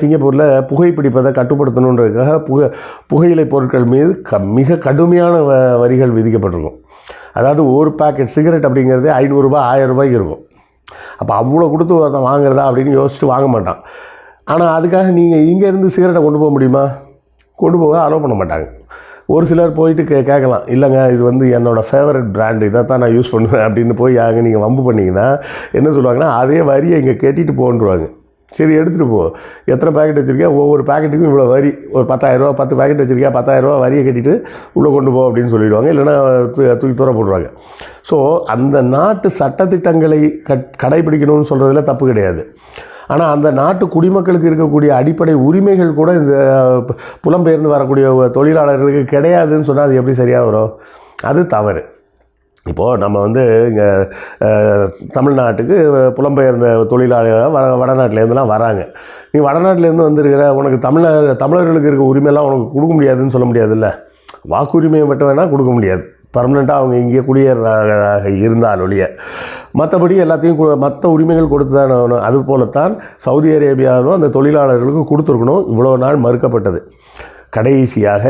சிங்கப்பூரில் புகைப்பிடிப்பதை கட்டுப்படுத்தணுன்றதுக்காக புகை புகையிலை பொருட்கள் மீது க மிக கடுமையான வ வரிகள் விதிக்கப்பட்டிருக்கும். அதாவது ஒரு பேக்கெட் சிகரெட் அப்படிங்கிறது ஐநூறுரூபா ஆயிரம் ரூபாய்க்கு இருக்கும். அப்போ அவ்வளோ கொடுத்து ஒருத்தன் வாங்குறதா அப்படின்னு யோசிச்சுட்டு வாங்க மாட்டான். ஆனால் அதுக்காக நீங்கள் இங்கேருந்து சிகரெட்டை கொண்டு போக முடியுமா? கொண்டு போக அலோவ் பண்ண மாட்டாங்க. ஒரு சிலர் போயிட்டு கே கேட்கலாம் இல்லைங்க இது வந்து என்னோடய ஃபேவரட் பிராண்டு இதை தான் நான் யூஸ் பண்ணுவேன் அப்படின்னு போய் அங்கே நீங்கள் வம்பு பண்ணிங்கன்னா என்ன சொல்லுவாங்கன்னா அதே வரியை இங்கே கேட்டிட்டு போன்றுவாங்க. சரி எடுத்துகிட்டு போ. எத்தனை பேக்கெட் வச்சுருக்கியா? ஒவ்வொரு பாக்கெட்டுக்கும் இவ்வளோ வரி. ஒரு பத்தாயிரரூவா பத்து பாக்கெட் வச்சுருக்கியா? பத்தாயிரரூவா வரியை கட்டிட்டு உள்ளே கொண்டு போ அப்படின்னு சொல்லிவிடுவாங்க இல்லைன்னா தூக்கி தூர போடுவாங்க. ஸோ அந்த நாட்டு சட்டத்திட்டங்களை கட் கடைபிடிக்கணும்னு சொல்கிறதுல தப்பு கிடையாது. ஆனால் அந்த நாட்டு குடிமக்களுக்கு இருக்கக்கூடிய அடிப்படை உரிமைகள் கூட இந்த பு- புலம்பெயர்ந்து வரக்கூடிய தொழிலாளர்களுக்கு கிடையாதுன்னு சொன்னால் அது எப்படி சரியாக வரும்? அது தவறு. இப்போது நம்ம வந்து இங்கே தமிழ்நாட்டுக்கு புலம்பெயர்ந்த தொழிலாளர்கள் வட வடநாட்டிலேருந்துலாம் வராங்க. நீ வடநாட்டிலேருந்து வந்திருக்கிற உனக்கு தமிழர் தமிழர்களுக்கு இருக்க உரிமையெல்லாம் உனக்கு கொடுக்க முடியாதுன்னு சொல்ல முடியாதுல்ல? வாக்குரிமையை மட்டும் வேணால் கொடுக்க முடியாது. பர்மனெண்ட்டாக அவங்க இங்கே குடியேறாக இருந்தால் ஒழிய மற்றபடி எல்லாத்தையும் மற்ற உரிமைகள் கொடுத்து தான் ஆகணும். அது போலத்தான் சவுதி அரேபியாவிலும் அந்த தொழிலாளர்களுக்கு கொடுத்துருக்கணும். இவ்வளோ நாள் மறுக்கப்பட்டது. கடைசியாக